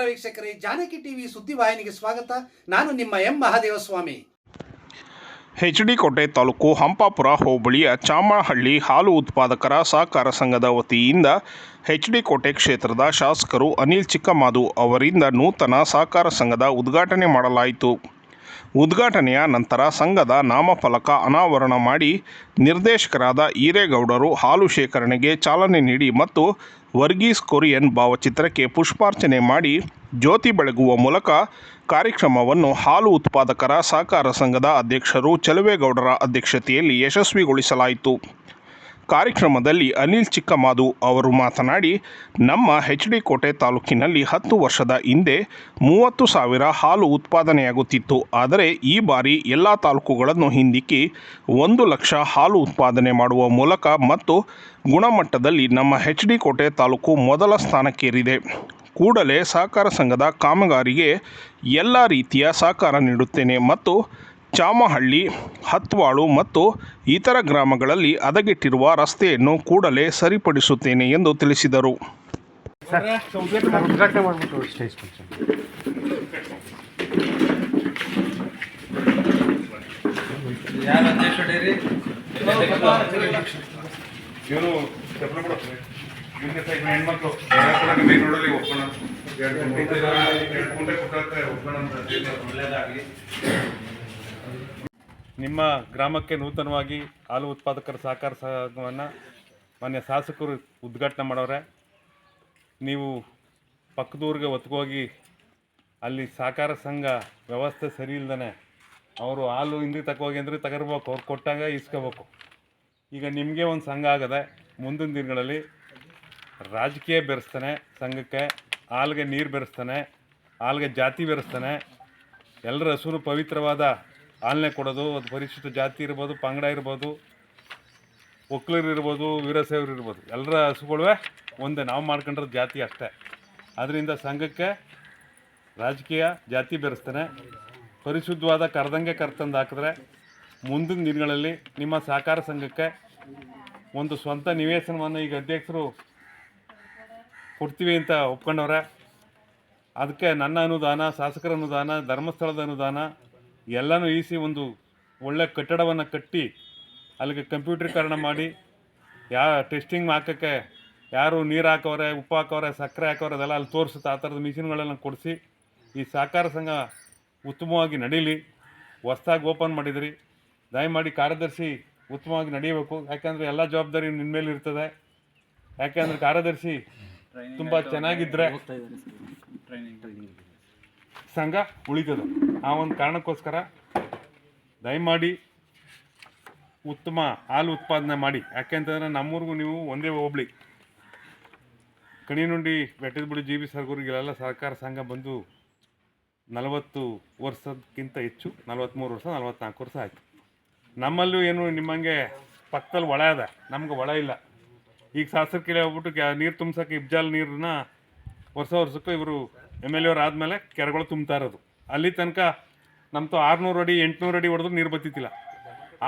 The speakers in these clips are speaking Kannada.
ನಮಸ್ಕಾರ ವೀಕ್ಷಕರೇ, ಜಾನಕಿ ಟಿವಿ ಸುದ್ದಿವಾಹಿನಿಗೆ ಸ್ವಾಗತ. ನಾನು ನಿಮ್ಮ ಎಂ ಮಹಾದೇವಸ್ವಾಮಿ. ಎಚ್ ಡಿ ಕೋಟೆ ತಾಲೂಕು ಹಂಪಾಪುರ ಹೋಬಳಿಯ ಚಾಮಹಳ್ಳಿ ಹಾಲು ಉತ್ಪಾದಕರ ಸಹಕಾರ ಸಂಘದ ವತಿಯಿಂದ ಎಚ್ ಡಿ ಕೋಟೆ ಕ್ಷೇತ್ರದ ಶಾಸಕರು ಅನಿಲ್ ಚಿಕ್ಕಮಾದು ಅವರಿಂದ ನೂತನ ಸಹಕಾರ ಸಂಘದ ಉದ್ಘಾಟನೆ ಮಾಡಲಾಯಿತು. ಉದ್ಘಾಟನೆಯ ನಂತರ ಸಂಘದ ನಾಮಫಲಕ ಅನಾವರಣ ಮಾಡಿ ನಿರ್ದೇಶಕರಾದ ಈರೇಗೌಡರು ಹಾಲು ಶೇಖರಣೆಗೆ ಚಾಲನೆ ನೀಡಿ ಮತ್ತು ವರ್ಗೀಸ್ ಕೊರಿಯನ್ ಭಾವಚಿತ್ರಕ್ಕೆ ಪುಷ್ಪಾರ್ಚನೆ ಮಾಡಿ ಜ್ಯೋತಿ ಬೆಳಗುವ ಮೂಲಕ ಕಾರ್ಯಕ್ರಮವನ್ನು ಹಾಲು ಉತ್ಪಾದಕರ ಸಹಕಾರ ಸಂಘದ ಅಧ್ಯಕ್ಷರು ಚಲುವೇಗೌಡರ ಅಧ್ಯಕ್ಷತೆಯಲ್ಲಿ ಯಶಸ್ವಿಗೊಳಿಸಲಾಯಿತು. ಕಾರ್ಯಕ್ರಮದಲ್ಲಿ ಅನಿಲ್ ಚಿಕ್ಕಮಾದು ಅವರು ಮಾತನಾಡಿ, ನಮ್ಮ ಎಚ್ ಡಿ ಕೋಟೆ ತಾಲೂಕಿನಲ್ಲಿ ಹತ್ತು ವರ್ಷದ ಹಿಂದೆ ಮೂವತ್ತು ಸಾವಿರ ಹಾಲು ಉತ್ಪಾದನೆಯಾಗುತ್ತಿತ್ತು. ಆದರೆ ಈ ಬಾರಿ ಎಲ್ಲ ತಾಲೂಕುಗಳನ್ನು ಹಿಂದಿಕ್ಕಿ ಒಂದು ಲಕ್ಷ ಹಾಲು ಉತ್ಪಾದನೆ ಮಾಡುವ ಮೂಲಕ ಮತ್ತು ಗುಣಮಟ್ಟದಲ್ಲಿ ನಮ್ಮ ಎಚ್ ಡಿ ಕೋಟೆ ತಾಲೂಕು ಮೊದಲ ಸ್ಥಾನಕ್ಕೇರಿದೆ. ಕೂಡಲೇ ಸಹಕಾರ ಸಂಘದ ಕಾಮಗಾರಿಗೆ ಎಲ್ಲ ರೀತಿಯ ಸಹಕಾರ ನೀಡುತ್ತೇನೆ ಮತ್ತು ಚಾಮಹಳ್ಳಿ ಹತ್ವಾಳು ಮತ್ತು ಇತರ ಗ್ರಾಮಗಳಲ್ಲಿ ಅದಗಿಟ್ಟಿರುವ ರಸ್ತೆಯನ್ನು ಕೂಡಲೇ ಸರಿಪಡಿಸುತ್ತೇನೆ ಎಂದು ತಿಳಿಸಿದರು. ಉದ್ಘಾಟನೆ ನಿಮ್ಮ ಗ್ರಾಮಕ್ಕೆ ನೂತನವಾಗಿ ಹಾಲು ಉತ್ಪಾದಕರ ಸಹಕಾರ ಸಂಘವನ್ನು ಮಾನ್ಯ ಶಾಸಕರು ಉದ್ಘಾಟನೆ ಮಾಡವ್ರೆ ನೀವು ಪಕ್ಕದೂರಿಗೆ ಒತ್ಕೋಗಿ ಅಲ್ಲಿ ಸಹಕಾರ ಸಂಘ ವ್ಯವಸ್ಥೆ ಸರಿ ಇಲ್ದೇ ಅವರು ಹಾಲು ಹಿಂದೆ ತಗೋಗಿ ಅಂದರೆ ತಗರ್ಬೇಕು, ಅವ್ರು ಕೊಟ್ಟಾಗ ಇಸ್ಕೋಬೇಕು. ಈಗ ನಿಮಗೆ ಒಂದು ಸಂಘ ಆಗದೆ ಮುಂದಿನ ದಿನಗಳಲ್ಲಿ ರಾಜಕೀಯ ಬೆರೆಸ್ತಾನೆ ಸಂಘಕ್ಕೆ, ಹಾಲ್ಗೆ ನೀರು ಬೆರೆಸ್ತಾನೆ, ಹಾಲ್ಗೆ ಜಾತಿ ಬೆರೆಸ್ತಾನೆ, ಎಲ್ಲರ ಹಸುರು ಪವಿತ್ರವಾದ ಹಾಲನ್ನೇ ಕೊಡೋದು, ಅದು ಪರಿಶಿಷ್ಟ ಜಾತಿ ಇರ್ಬೋದು, ಪಂಗಡ ಇರ್ಬೋದು ಒಕ್ಕಲರು ಇರ್ಬೋದು ವೀರಸೇವರು ಇರ್ಬೋದು ಎಲ್ಲರ ಹಸುಗಳುವೆ ಒಂದೇ. ನಾವು ಮಾಡ್ಕೊಂಡಿರೋದು ಜಾತಿ ಅಷ್ಟೇ. ಅದರಿಂದ ಸಂಘಕ್ಕೆ ರಾಜಕೀಯ ಜಾತಿ ಬೆರೆಸ್ತಾನೆ. ಪರಿಶುದ್ಧವಾದ ಕರ್ದಂಗೆ ಕರ್ತಂದು ಹಾಕಿದ್ರೆ ಮುಂದಿನ ದಿನಗಳಲ್ಲಿ ನಿಮ್ಮ ಸಹಕಾರ ಸಂಘಕ್ಕೆ ಒಂದು ಸ್ವಂತ ನಿವೇಶನವನ್ನು ಈಗ ಅಧ್ಯಕ್ಷರು ಕೊಡ್ತೀವಿ ಅಂತ ಒಪ್ಕೊಂಡವ್ರೆ. ಅದಕ್ಕೆ ನನ್ನ ಅನುದಾನ, ಶಾಸಕರ ಅನುದಾನ, ಧರ್ಮಸ್ಥಳದ ಅನುದಾನ ಎಲ್ಲನೂ ಈಸಿ ಒಂದು ಒಳ್ಳೆ ಕಟ್ಟಡವನ್ನು ಕಟ್ಟಿ ಅಲ್ಲಿಗೆ ಕಂಪ್ಯೂಟ್ರೀಕರಣ ಮಾಡಿ ಯಾ ಟೆಸ್ಟಿಂಗ್ ಹಾಕೋಕ್ಕೆ ಯಾರು ನೀರು ಹಾಕೋರೆ ಉಪ್ಪು ಹಾಕೋರೆ ಸಕ್ಕರೆ ಹಾಕೋರೆ ಅದೆಲ್ಲ ಅಲ್ಲಿ ತೋರಿಸುತ್ತೆ. ಆ ಥರದ ಮಿಷಿನ್ಗಳೆಲ್ಲ ಕೊಡಿಸಿ ಈ ಸಹಕಾರ ಸಂಘ ಉತ್ತಮವಾಗಿ ನಡೀಲಿ. ಹೊಸ್ದಾಗಿ ಓಪನ್ ಮಾಡಿದ್ರಿ. ದಯಮಾಡಿ ಕಾರ್ಯದರ್ಶಿ ಉತ್ತಮವಾಗಿ ನಡೆಯಬೇಕು ಯಾಕೆಂದರೆ ಎಲ್ಲ ಜವಾಬ್ದಾರಿ ನಿಮ್ಮ ಮೇಲೆ ಇರ್ತದೆ. ಯಾಕೆಂದರೆ ಕಾರ್ಯದರ್ಶಿ ತುಂಬ ಚೆನ್ನಾಗಿದ್ದರೆ ಸಂಘ ಉಳಿತದೆ. ಆ ಒಂದು ಕಾರಣಕ್ಕೋಸ್ಕರ ದಯಮಾಡಿ ಉತ್ತಮ ಹಾಲು ಉತ್ಪಾದನೆ ಮಾಡಿ. ಯಾಕೆಂತಂದರೆ ನಮ್ಮೂರಿಗೂ ನೀವು ಒಂದೇ ಹೋಬಳಿ. ಕಣಿನುಂಡಿ ಬೆಟ್ಟದ ಬಿಡಿ ಜಿ ಬಿ ಸರ್ಗೂರಿಗೆಲ್ಲ ಸಹಕಾರ ಸಂಘ ಬಂದು ನಲವತ್ತು ವರ್ಷಕ್ಕಿಂತ ಹೆಚ್ಚು ನಲವತ್ತ್ಮೂರು ವರ್ಷ ನಲವತ್ತ್ನಾಲ್ಕು ವರ್ಷ ಆಯಿತು. ನಮ್ಮಲ್ಲೂ ಏನು ನಿಮ್ಮಂಗೆ ಪಕ್ಕದಲ್ಲಿ ಒಳ ಅದ. ನಮ್ಗೆ ಒಳ ಇಲ್ಲ. ಈಗ ಶಾಸಕರಿಗೆ ಹೋಗ್ಬಿಟ್ಟು ನೀರು ತುಂಬಿಸೋಕೆ ಇಬ್ಜಾಲ್ ನೀರನ್ನ ವರ್ಷ ವರ್ಷಕ್ಕೂ ಇವರು ಎಂ ಎಲ್ ಎವ್ರು ಆದಮೇಲೆ ಕೆರೆಗಳು ತುಂಬ್ತಾ ಇರೋದು. ಅಲ್ಲಿ ತನಕ ನಮ್ದು ಆರುನೂರು ಅಡಿ, ಎಂಟುನೂರು ಅಡಿ ಹೊಡೆದ್ರು ನೀರು ಬತ್ತಿತ್ತಿಲ್ಲ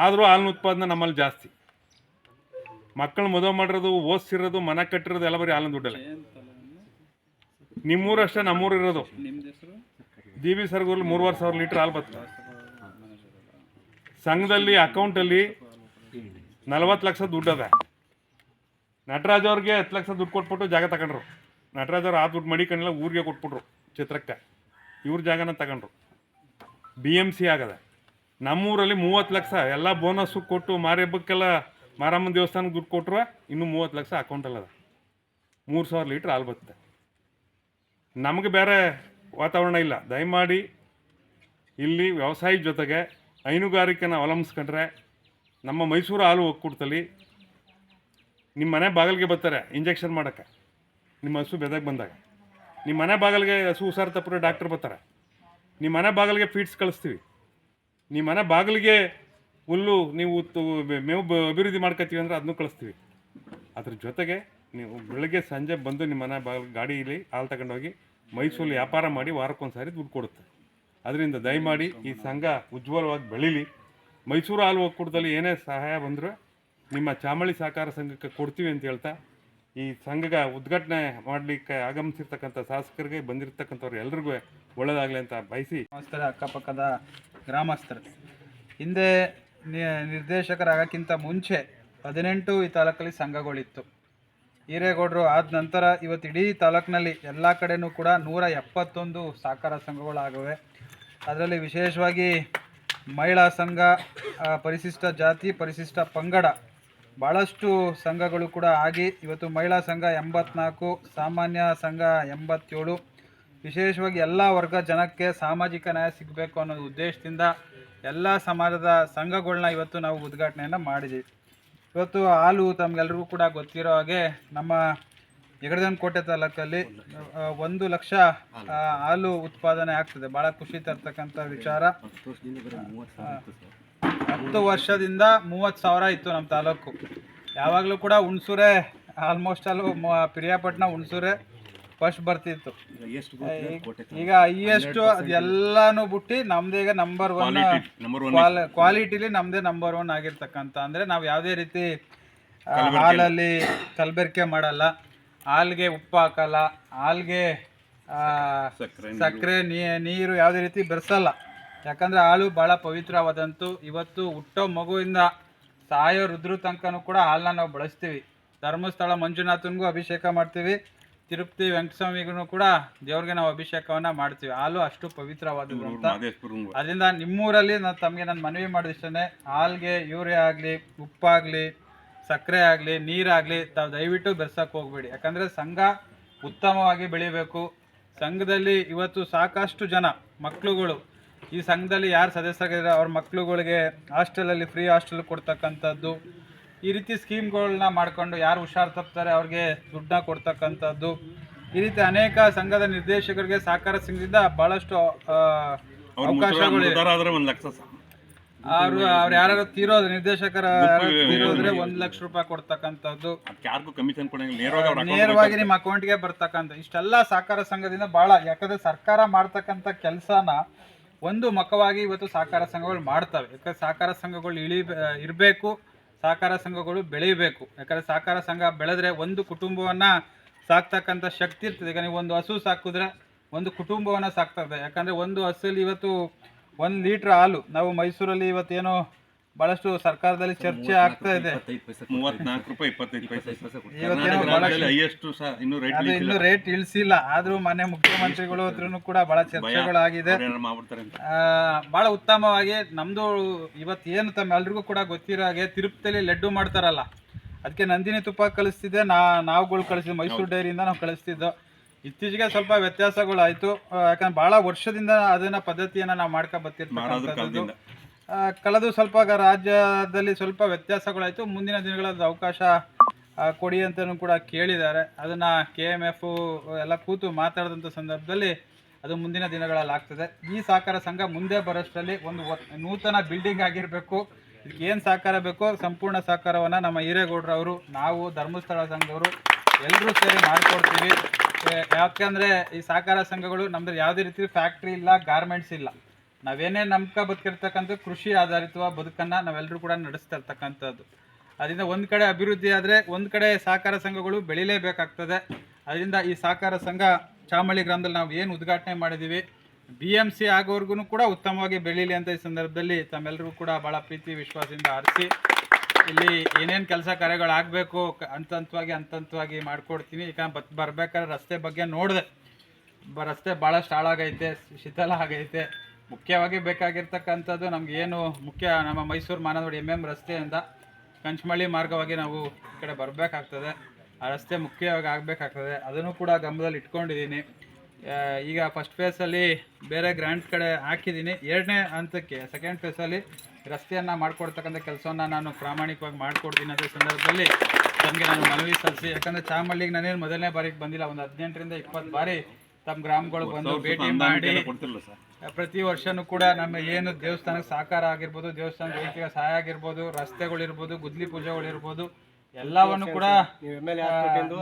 ಆದರೂ ಹಾಲಿನ ಉತ್ಪಾದನೆ ನಮ್ಮಲ್ಲಿ ಜಾಸ್ತಿ. ಮಕ್ಕಳು ಮದುವೆ ಮಾಡಿರೋದು, ಓದಿಸಿರೋದು, ಮನೆ ಕಟ್ಟಿರೋದು ಎಲ್ಲ ಬರೀ ಹಾಲಿನ ದುಡ್ಡಲ್ಲ. ನಿಮ್ಮೂರಷ್ಟೇ ನಮ್ಮೂರು ಇರೋದು. ಜಿ ಬಿ ಸರ್ಗೂರಲ್ಲಿ ಮೂರುವರೆ ಸಾವಿರ ಲೀಟ್ರ್ ಹಾಲು ಬರ್ತದೆ. ಸಂಘದಲ್ಲಿ, ಅಕೌಂಟಲ್ಲಿ ನಲವತ್ತು ಲಕ್ಷ ದುಡ್ಡು ಅದ ನಟರಾಜ್ ಅವ್ರಿಗೆ ಹತ್ತು ಲಕ್ಷ ದುಡ್ಡು ಕೊಟ್ಬಿಟ್ಟು ಜಾಗ ತಗೊಂಡ್ರು. ನಟರಾಜ್ ಅವ್ರು ಆ ದುಡ್ಡು ಮಡಿಕೊಂಡಿಲ್ಲ ಊರಿಗೆ ಕೊಟ್ಬಿಟ್ರು ಚಿತ್ರಕ್ಕೆ. ಇವ್ರ ಜಾಗನ ತಗೊಂಡ್ರು. ಬಿ ಎಂ ಸಿ ಆಗದೆ. ನಮ್ಮೂರಲ್ಲಿ ಮೂವತ್ತು ಲಕ್ಷ, ಎಲ್ಲ ಬೋನಸ್ಸು ಕೊಟ್ಟು ಮಾರಿ ಹಬ್ಬಕ್ಕೆಲ್ಲ ಮಾರಮ್ಮನ ದೇವಸ್ಥಾನಕ್ಕೆ ದುಡ್ಡು ಕೊಟ್ಟರು ಇನ್ನೂ ಮೂವತ್ತು ಲಕ್ಷ ಅಕೌಂಟ್ ಅದ ಮೂರು ಸಾವಿರ ಲೀಟ್ರ್ ಹಾಲು ಬರುತ್ತೆ ನಮಗೆ ಬೇರೆ ವಾತಾವರಣ ಇಲ್ಲ. ದಯಮಾಡಿ ಇಲ್ಲಿ ವ್ಯವಸಾಯ ಜೊತೆಗೆ ಹೈನುಗಾರಿಕೆನ ಅವಲಂಬಿಸ್ಕೊಂಡ್ರೆ ನಮ್ಮ ಮೈಸೂರು ಹಾಲು ಒಕ್ಕೂಟದಲ್ಲಿ ನಿಮ್ಮ ಮನೆ ಬಾಗಿಲಿಗೆ ಬರ್ತಾರೆ ಇಂಜೆಕ್ಷನ್ ಮಾಡೋಕ್ಕೆ. ನಿಮ್ಮ ಹಸು ಬೆದಾಗ ಬಂದಾಗ. ನಿಮ್ಮ ಮನೆ ಬಾಗಿಲಿಗೆ ಹಸು ಹುಷಾರು ತಪ್ಪರೆ ಡಾಕ್ಟ್ರ್ ಬರ್ತಾರೆ. ನಿಮ್ಮ ಮನೆ ಬಾಗಿಲಿಗೆ ಫೀಡ್ಸ್ ಕಳಿಸ್ತೀವಿ. ನಿಮ್ಮ ಮನೆ ಬಾಗಿಲಿಗೆ ಹುಲ್ಲು ನೀವು ಮೇವು ಅಭಿವೃದ್ಧಿ ಮಾಡ್ಕೊತೀವಿ ಅಂದರೆ ಅದನ್ನು ಕಳಿಸ್ತೀವಿ. ಅದ್ರ ಜೊತೆಗೆ ನೀವು ಬೆಳಗ್ಗೆ ಸಂಜೆ ಬಂದು ನಿಮ್ಮ ಮನೆ ಬಾಗಿಲು ಗಾಡೀಲಿ ಹಾಲು ತಗೊಂಡೋಗಿ ಮೈಸೂರಲ್ಲಿ ವ್ಯಾಪಾರ ಮಾಡಿ ವಾರಕ್ಕೊಂದು ಸಾರಿ ದುಡ್ಡು ಕೊಡುತ್ತೆ. ಅದರಿಂದ ದಯಮಾಡಿ ಈ ಸಂಘ ಉಜ್ವಲವಾಗಿ ಬೆಳೀಲಿ. ಮೈಸೂರು ಹಾಲು ಒಕ್ಕೂಟದಲ್ಲಿ ಏನೇ ಸಹಾಯ ಬಂದರೂ ನಿಮ್ಮ ಚಾಮಳಿ ಸಹಕಾರ ಸಂಘಕ್ಕೆ ಕೊಡ್ತೀವಿ ಅಂತ ಹೇಳ್ತಾ ಈ ಸಂಘದ ಉದ್ಘಾಟನೆ ಮಾಡಲಿಕ್ಕೆ ಆಗಮಿಸಿರ್ತಕ್ಕಂಥ ಶಾಸಕರಿಗೆ, ಬಂದಿರತಕ್ಕಂಥವ್ರು ಎಲ್ರಿಗೂ ಒಳ್ಳೆಯದಾಗಲಿ ಅಂತ ಬಯಸಿ. ಗ್ರಾಮಸ್ಥರ ಅಕ್ಕಪಕ್ಕದ ಗ್ರಾಮಸ್ಥರು. ಹಿಂದೆ ನಿರ್ದೇಶಕರಾಗಕ್ಕಿಂತ ಮುಂಚೆ ಹದಿನೆಂಟು ಈ ತಾಲೂಕಲ್ಲಿ ಸಂಘಗಳಿತ್ತು. ಹಿರೇಗೌಡರು ಆದ ನಂತರ ಇವತ್ತು ಇಡೀ ತಾಲೂಕಿನಲ್ಲಿ ಎಲ್ಲ ಕಡೆಯೂ ಕೂಡ ನೂರ ಎಪ್ಪತ್ತೊಂದು ಸಹಕಾರ ಸಂಘಗಳಾಗವೆ. ಅದರಲ್ಲಿ ವಿಶೇಷವಾಗಿ ಮಹಿಳಾ ಸಂಘ ಪರಿಶಿಷ್ಟ ಜಾತಿ, ಪರಿಶಿಷ್ಟ ಪಂಗಡ ಭಾಳಷ್ಟು ಸಂಘಗಳು ಕೂಡ ಆಗಿ ಇವತ್ತು ಮಹಿಳಾ ಸಂಘ ಎಂಬತ್ನಾಲ್ಕು ಸಾಮಾನ್ಯ ಸಂಘ ಎಂಬತ್ತೇಳು. ವಿಶೇಷವಾಗಿ ಎಲ್ಲ ವರ್ಗ ಜನಕ್ಕೆ ಸಾಮಾಜಿಕ ನ್ಯಾಯ ಸಿಗಬೇಕು ಅನ್ನೋ ಉದ್ದೇಶದಿಂದ ಎಲ್ಲ ಸಮಾಜದ ಸಂಘಗಳನ್ನ ಇವತ್ತು ನಾವು ಉದ್ಘಾಟನೆಯನ್ನು ಮಾಡಿದ್ದೀವಿ ಇವತ್ತು ಹಾಲು ತಮಗೆಲ್ಲರಿಗೂ ಕೂಡ ಗೊತ್ತಿರೋ ಹಾಗೆ ನಮ್ಮ ಕೋಟೆ ತಾಲೂಕಲ್ಲಿ ಒಂದು ಲಕ್ಷ ಹಾಲು ಉತ್ಪಾದನೆ ಆಗ್ತದೆ. ಭಾಳ ಖುಷಿ ತರ್ತಕ್ಕಂಥ ವಿಚಾರ. ಹತ್ತು ವರ್ಷದಿಂದ ಮೂವತ್ತು ಸಾವಿರ ಇತ್ತು ನಮ್ಮ ತಾಲೂಕು. ಯಾವಾಗಲೂ ಕೂಡ ಹುಣಸೂರೇ ಆಲ್ಮೋಸ್ಟ್ ಅಲ್ಲೂ ಪಿರಿಯಾಪಟ್ಟಣ ಹುಣಸೂರೇ ಫಸ್ಟ್ ಬರ್ತಿತ್ತು. ಈಗ ಹೈಯೆಸ್ಟ್ ಅದೆಲ್ಲಾನು ಬಿಟ್ಟು ನಮ್ದೇ ಈಗ ನಂಬರ್ ಒನ್ ಕ್ವಾಲಿಟಿಲಿ ನಮ್ದೇ ನಂಬರ್ ಒನ್ ಆಗಿರ್ತಕ್ಕಂಥ. ಅಂದ್ರೆ ನಾವು ಯಾವುದೇ ರೀತಿ ಹಾಲಲ್ಲಿ ಕಲಬೆರಕೆ ಮಾಡಲ್ಲ. ಹಾಲ್ಗೆ ಉಪ್ಪು ಹಾಕಲ್ಲ. ಹಾಲ್ಗೆ ಸಕ್ಕರೆ ನೀರು ಯಾವುದೇ ರೀತಿ ಬೆರೆಸಲ್ಲ. ಯಾಕಂದ್ರೆ ಹಾಲು ಬಹಳ ಪವಿತ್ರವಾದಂತು. ಇವತ್ತು ಹುಟ್ಟೋ ಮಗುವಿಂದ ಸಾಯೋ ರುದ್ರ ತನಕನೂ ಕೂಡ ಹಾಲನ್ನ ನಾವು ಬಳಸ್ತೀವಿ. ಧರ್ಮಸ್ಥಳ ಮಂಜುನಾಥನಿಗೂ ಅಭಿಷೇಕ ಮಾಡ್ತೀವಿ. ತಿರುಪತಿ ವೆಂಕಟಸ್ವಾಮಿಗೂ ಕೂಡ ದೇವ್ರಿಗೆ ನಾವು ಅಭಿಷೇಕವನ್ನ ಮಾಡ್ತೀವಿ. ಹಾಲು ಅಷ್ಟು ಪವಿತ್ರವಾದದ್ದು ಅಂತ. ಅದರಿಂದ ನಿಮ್ಮೂರಲ್ಲಿ ನಾನು ತಮಗೆ ನಾನು ಮನವಿ ಮಾಡಿದಷ್ಟೇ ಹಾಲ್ಗೆ ಯೂರಿಯಾ ಆಗಲಿ ಉಪ್ಪಾಗಲಿ ಸಕ್ಕರೆ ಆಗಲಿ ನೀರಾಗಲಿ ತಾವು ದಯವಿಟ್ಟು ಬೆರ್ಸಕ್ಕೆ ಹೋಗ್ಬೇಡಿ. ಯಾಕಂದರೆ ಸಂಘ ಉತ್ತಮವಾಗಿ ಬೆಳಿಬೇಕು. ಸಂಘದಲ್ಲಿ ಇವತ್ತು ಸಾಕಷ್ಟು ಜನ ಮಕ್ಕಳುಗಳು ಈ ಸಂಘದಲ್ಲಿ ಯಾರು ಸದಸ್ಯರಾಗಿದ್ದಾರೆ ಅವ್ರ ಮಕ್ಕಳುಗಳಿಗೆ ಹಾಸ್ಟೆಲಲ್ಲಿ ಫ್ರೀ ಹಾಸ್ಟೆಲ್ ಕೊಡ್ತಕ್ಕಂಥದ್ದು ಈ ರೀತಿ ಸ್ಕೀಮ್ಗಳನ್ನ ಮಾಡ್ಕೊಂಡು ಯಾರು ಹುಷಾರು ತಪ್ತಾರೆ ಅವ್ರಿಗೆ ದುಡ್ಡನ್ನ ಕೊಡ್ತಕ್ಕಂಥದ್ದು. ಈ ರೀತಿ ಅನೇಕ ಸಂಘದ ನಿರ್ದೇಶಕರಿಗೆ ಸಹಕಾರ ಸಂಘದಿಂದ ಬಹಳಷ್ಟು ಅವಕಾಶಗಳು ಅವ್ರು ಅವ್ರು ಯಾರು ತೀರೋ ನಿರ್ದೇಶಕರ ತೀರೋದ್ರೆ ಒಂದ್ ಲಕ್ಷ ರೂಪಾಯಿ ಕೊಡ್ತಕ್ಕಂಥದ್ದು. ನೇರವಾಗಿ ನಿಮ್ಮ ಅಕೌಂಟ್ಗೆ ಬರ್ತಕ್ಕಂಥ ಇಷ್ಟೆಲ್ಲ ಸಹಕಾರ ಸಂಘದಿಂದ ಬಹಳ ಯಾಕಂದ್ರೆ ಸರ್ಕಾರ ಮಾಡ್ತಕ್ಕಂಥ ಕೆಲಸನ ಒಂದು ಮಖವಾಗಿ ಇವತ್ತು ಸಹಕಾರ ಸಂಘಗಳು ಮಾಡ್ತವೆ. ಯಾಕಂದ್ರೆ ಸಹಕಾರ ಸಂಘಗಳು ಇಳಿ ಇರಬೇಕು, ಸಹಕಾರ ಸಂಘಗಳು ಬೆಳೀಬೇಕು ಯಾಕಂದ್ರೆ ಸಹಕಾರ ಸಂಘ ಬೆಳೆದ್ರೆ ಒಂದು ಕುಟುಂಬವನ್ನ ಸಾಕ್ತಕ್ಕಂಥ ಶಕ್ತಿ ಇರ್ತದೆ. ನೀವು ಒಂದು ಹಸು ಸಾಕಿದ್ರೆ ಒಂದು ಕುಟುಂಬವನ್ನ ಸಾಕ್ತದೆ. ಯಾಕಂದ್ರೆ ಒಂದು ಹಸುಲಿ ಇವತ್ತು ಒಂದು ಲೀಟ್ರ್ ಹಾಲು. ನಾವು ಮೈಸೂರಲ್ಲಿ ಇವತ್ತೇನೋ ಬಹಳಷ್ಟು ಸರ್ಕಾರದಲ್ಲಿ ಚರ್ಚೆ ಆಗ್ತಾ ಇದೆ. ಮೂವತ್ನಾಲ್ಕು ರೂಪಾಯಿ ಇಪ್ಪತ್ತೈದು ಪೈಸೆ. ಹೈಯೆಸ್ಟ್ ಇನ್ನೂ ರೇಟ್ ಅದು ಇನ್ನೂ ರೇಟ್ ಇಳಿಸಿಲ್ಲ. ಆದ್ರೂ ಮನೆ ಮುಖ್ಯಮಂತ್ರಿಗಳು ಹತ್ರನು ಕೂಡ ಬಹಳ ಚರ್ಚೆಗಳಾಗಿದೆ. ಆಗಿದೆ ಆ, ಬಹಳ ಉತ್ತಮವಾಗಿ ನಮ್ದು ಇವತ್ತೇನು ತಮ್ಮೆಲ್ರಿಗೂ ಕೂಡ ಗೊತ್ತಿರೋ ಹಾಗೆ ತಿರುಪತಿಯಲ್ಲಿ ಲಡ್ಡು ಮಾಡ್ತಾರಲ್ಲ. ಅದಕ್ಕೆ ನಂದಿನಿ ತುಪ್ಪ ಕಳಿಸ್ತಿದ್ದೆ ನಾ ನಾವುಗಳು ಕಳಿಸಿದ್ವಿ ಮೈಸೂರು ಡೈರಿಯಿಂದ ನಾವು ಕಳಿಸ್ತಿದ್ದೋ. ಇತ್ತೀಚೆಗೆ ಸ್ವಲ್ಪ ವ್ಯತ್ಯಾಸಗಳು ಆಯ್ತು ಯಾಕಂದ್ರೆ ಬಹಳ ವರ್ಷದಿಂದ ಅದನ್ನ ಪದ್ಧತಿಯನ್ನ ನಾವು ಮಾಡ್ಕೊ ಮಾರೋದ್ರ ಬರ್ತಿರ್ತಕ್ಕಂಥದ್ದು. ಕಳೆದು ಸ್ವಲ್ಪ ರಾಜ್ಯದಲ್ಲಿ ಸ್ವಲ್ಪ ವ್ಯತ್ಯಾಸಗಳಾಯಿತು. ಮುಂದಿನ ದಿನಗಳಲ್ಲಿ ಅವಕಾಶ ಕೊಡಿ ಅಂತಲೂ ಕೂಡ ಕೇಳಿದ್ದಾರೆ. ಅದನ್ನು ಕೆ ಎಂ ಎಫ್ ಎಲ್ಲ ಕೂತು ಮಾತಾಡಿದಂಥ ಸಂದರ್ಭದಲ್ಲಿ ಅದು ಮುಂದಿನ ದಿನಗಳಲ್ಲಿ ಆಗ್ತದೆ. ಈ ಸಹಕಾರ ಸಂಘ ಮುಂದೆ ಬರೋಷ್ಟರಲ್ಲಿ ಒಂದು ನೂತನ ಬಿಲ್ಡಿಂಗ್ ಆಗಿರಬೇಕು. ಇದಕ್ಕೆ ಏನು ಸಹಕಾರ ಬೇಕೋ ಸಂಪೂರ್ಣ ಸಹಕಾರವನ್ನು ನಮ್ಮ ಹಿರೇಗೌಡರವರು ನಾವು ಧರ್ಮಸ್ಥಳ ಸಂಘದವರು ಎಲ್ಲರೂ ಸೇರಿ ಮಾಡಿಕೊಡ್ತೀವಿ. ಯಾಕಂದ್ರೆ ಈ ಸಹಕಾರ ಸಂಘಗಳು ನಮ್ಮದು ಯಾವುದೇ ರೀತಿ ಫ್ಯಾಕ್ಟ್ರಿ ಇಲ್ಲ ಗಾರ್ಮೆಂಟ್ಸ್ ಇಲ್ಲ. ನಾವೇನೇ ನಂಬ್ಕ ಬದುಕಿರ್ತಕ್ಕಂಥ ಕೃಷಿ ಆಧಾರಿತವಾದ ಬದುಕನ್ನ ನಾವೆಲ್ಲರೂ ಕೂಡ ನಡೆಸ್ತಾ ಇರ್ತಕ್ಕಂಥದ್ದು. ಅದರಿಂದ ಒಂದು ಕಡೆ ಅಭಿವೃದ್ಧಿ ಆದರೆ ಒಂದು ಕಡೆ ಸಹಕಾರ ಸಂಘಗಳು ಬೆಳಿಲೇಬೇಕಾಗ್ತದೆ. ಅದರಿಂದ ಈ ಸಹಕಾರ ಸಂಘ ಚಾಮಳ್ಳಿ ಗ್ರಾಮದಲ್ಲಿ ನಾವು ಏನು ಉದ್ಘಾಟನೆ ಮಾಡಿದ್ದೀವಿ ಬಿ ಎಂ ಸಿ ಆಗೋವರೆಗೂ ಕೂಡ ಉತ್ತಮವಾಗಿ ಬೆಳೀಲಿ ಅಂತ ಈ ಸಂದರ್ಭದಲ್ಲಿ ತಮ್ಮೆಲ್ಲರಿಗೂ ಕೂಡ ಭಾಳ ಪ್ರೀತಿ, ವಿಶ್ವಾಸದಿಂದ ಆರಿಸಿ, ಇಲ್ಲಿ ಏನೇನು ಕೆಲಸ ಕಾರ್ಯಗಳಾಗಬೇಕು ಹಂತ ಹಂತವಾಗಿ ಹಂತ ಹಂತವಾಗಿ ಮಾಡ್ಕೊಡ್ತೀನಿ. ಈಗ ಬತ್, ಬರ್ಬೇಕಾದ್ರೆ ರಸ್ತೆ ಬಗ್ಗೆ ನೋಡಿದೆ. ರಸ್ತೆ ಭಾಳಷ್ಟು ಹಾಳಾಗೈತೆ ಶೀತಲ ಆಗೈತೆ. ಮುಖ್ಯವಾಗಿ ಬೇಕಾಗಿರ್ತಕ್ಕಂಥದ್ದು ನಮ್ಗೆ ಏನು ಮುಖ್ಯ ನಮ್ಮ ಮೈಸೂರು ಮಾನವಡಿ ಎಂ ಎಂ ರಸ್ತೆಯಿಂದ ಕಂಚಮಳ್ಳಿ ಮಾರ್ಗವಾಗಿ ನಾವು ಈ ಕಡೆ ಬರಬೇಕಾಗ್ತದೆ. ಆ ರಸ್ತೆ ಮುಖ್ಯವಾಗಿ ಆಗಬೇಕಾಗ್ತದೆ. ಅದನ್ನು ಕೂಡ ಗಮನದಲ್ಲಿ ಇಟ್ಕೊಂಡಿದ್ದೀನಿ. ಈಗ ಫಸ್ಟ್ ಫೇಸಲ್ಲಿ ಬೇರೆ ಗ್ರ್ಯಾಂಡ್ ಕಡೆ ಹಾಕಿದ್ದೀನಿ. ಎರಡನೇ ಹಂತಕ್ಕೆ ಸೆಕೆಂಡ್ ಫೇಸಲ್ಲಿ ರಸ್ತೆಯನ್ನು ಮಾಡಿಕೊಡ್ತಕ್ಕಂಥ ಕೆಲಸವನ್ನು ನಾನು ಪ್ರಾಮಾಣಿಕವಾಗಿ ಮಾಡಿಕೊಡ್ತೀನಿ ಅದೇ ಸಂದರ್ಭದಲ್ಲಿ ನನಗೆ ನಾನು ಮನವಿ ಸಲ್ಲಿಸಿ. ಯಾಕಂದರೆ ಚಾಮಳ್ಳಿಗೆ ನಾನೇನು ಮೊದಲನೇ ಬಾರಿಗೆ ಬಂದಿಲ್ಲ. ಒಂದು ಹದಿನೆಂಟರಿಂದ ಇಪ್ಪತ್ತು ಬಾರಿ ತಮ್ಮ ಗ್ರಾಮಗಳಿಗೆ ಬಂದು ಭೇಟಿ ಮಾಡಿ ಸರ್. ಪ್ರತಿ ವರ್ಷನೂ ಕೂಡ ನಮ್ಮ ಏನು ದೇವಸ್ಥಾನಕ್ಕೆ ಸಹಕಾರ ಆಗಿರ್ಬೋದು ದೇವಸ್ಥಾನದ ವೈಯಕ್ತಿಕ ಸಹಾಯ ಆಗಿರ್ಬೋದು ರಸ್ತೆಗಳಿರ್ಬೋದು ಗುದ್ಲಿ ಪೂಜೆಗಳಿರ್ಬೋದು ಎಲ್ಲವನ್ನು ಕೂಡ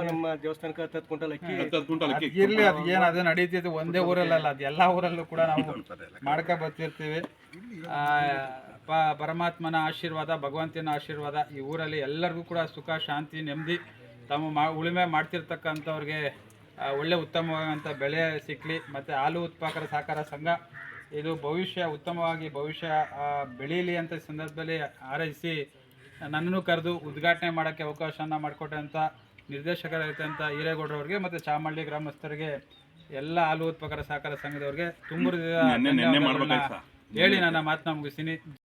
ನಮ್ಮ ದೇವಸ್ಥಾನಕ್ಕೆ ಹತ್ತು ಕ್ವಿಂಟಲ್ ಅಕ್ಕಿ ಇರ್ಲಿ ಅದು ಏನು ಅದು ನಡೀತಿದ್ದು ಒಂದೇ ಊರಲ್ಲಲ್ಲ ಅದು ಎಲ್ಲ ಊರಲ್ಲೂ ಕೂಡ ನಾವು ಮಾಡ್ಕೊ ಬರ್ತಿರ್ತೀವಿ. ಆ, ಪ- ಪರಮಾತ್ಮನ ಆಶೀರ್ವಾದ ಭಗವಂತನ ಆಶೀರ್ವಾದ ಈ ಊರಲ್ಲಿ ಎಲ್ಲರಿಗೂ ಕೂಡ ಸುಖ ಶಾಂತಿ ನೆಮ್ಮದಿ ತಮ್ಮ ಮಾ ಉಳುಮೆ ಮಾಡ್ತಿರ್ತಕ್ಕಂಥವ್ರಿಗೆ ಒಳ್ಳೆ ಉತ್ತಮವಾದಂಥ ಬೆಳೆ ಸಿಕ್ಕಲಿ ಮತ್ತು ಹಾಲು ಉತ್ಪಾದಕರ ಸಹಕಾರ ಸಂಘ ಇದು ಭವಿಷ್ಯ ಉತ್ತಮವಾಗಿ ಭವಿಷ್ಯ ಬೆಳೀಲಿ ಅಂತ ಸಂದರ್ಭದಲ್ಲಿ ಆರೈಸಿ ನನ್ನನ್ನು ಕರೆದು ಉದ್ಘಾಟನೆ ಮಾಡೋಕ್ಕೆ ಅವಕಾಶನ ಮಾಡಿಕೊಟ್ಟಂಥ ನಿರ್ದೇಶಕರಾಗಿದ್ದಂಥ ಹಿರೇಗೌಡರವ್ರಿಗೆ ಮತ್ತು ಚಾಮಳ್ಳಿ ಗ್ರಾಮಸ್ಥರಿಗೆ ಎಲ್ಲ ಹಾಲು ಉತ್ಪಾದಕರ ಸಹಕಾರ ಸಂಘದವ್ರಿಗೆ ತುಂಬ ಹೇಳಿ ನನ್ನ ಮಾತನ್ನ ಮುಗಿಸ್ತೀನಿ.